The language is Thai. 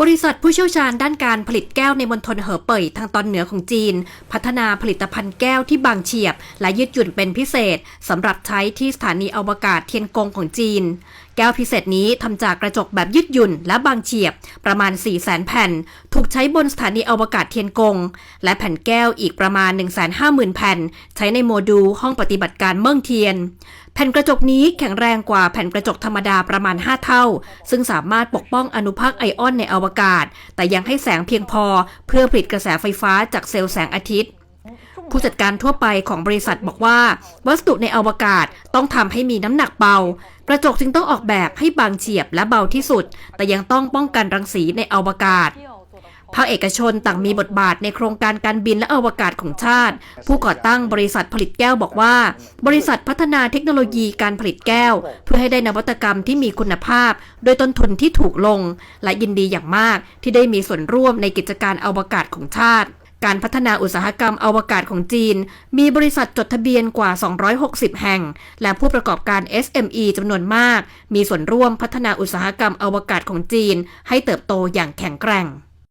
บริษัทผู้เชี่ยวชาญด้านการผลิตแก้วในมณฑลเหอเป่ยทางตอนเหนือของจีน พัฒนาผลิตภัณฑ์แก้วที่บางเฉียบ และยืดหยุ่นเป็นพิเศษสำหรับใช้ที่สถานีอวกาศเทียนกงของจีน แก้วพิเศษนี้ทำจากกระจกแบบยืดหยุ่นและบางเฉียบประมาณ 4 0 0 0 0 0แผ่น ถูกใช้บนสถานีอวกาศเทียนกง และแผ่นแก้วอีกประมาณ 150,000 แผ่น ใช้ในโมดูลห้องปฏิบัติการเมืองเทียน แผ่นกระจกนี้แข็งแรงกว่าแผ่นกระจกธรรมดาประมาณ 5 เท่า ซึ่งสามารถปกป้องอนุภาคไอออนในอวกาศ แต่ยังให้แสงเพียงพอเพื่อผลิตกระแสไฟฟ้าจากเซลล์แสงอาทิตย์ ผู้จัดการทั่วไปของบริษัทบอกว่า วัสดุในอวกาศต้องทำให้มีน้ำหนักเบา กระจกจึงต้องออกแบบให้บางเฉียบและเบาที่สุด แต่ยังต้องป้องกันรังสีในอวกาศภาคเอกชนต่างมีบทบาทในโครงการการบินและอวกาศของชาติ ผู้ก่อตั้งบริษัทผลิตแก้วบอกว่า บริษัทพัฒนาเทคโนโลยีการผลิตแก้ว เพื่อให้ได้นวัตกรรมที่มีคุณภาพ โดยต้นทุนที่ถูกลง และยินดีอย่างมากที่ได้มีส่วนร่วมในกิจการอวกาศของชาติ การพัฒนาอุตสาหกรรมอวกาศของจีน มีบริษัทจดทะเบียนกว่า 260 แห่ง และผู้ประกอบการ SME จำนวนมาก มีส่วนร่วมพัฒนาอุตสาหกรรมอวกาศของจีน ให้เติบโตอย่างแข็งแกร่ง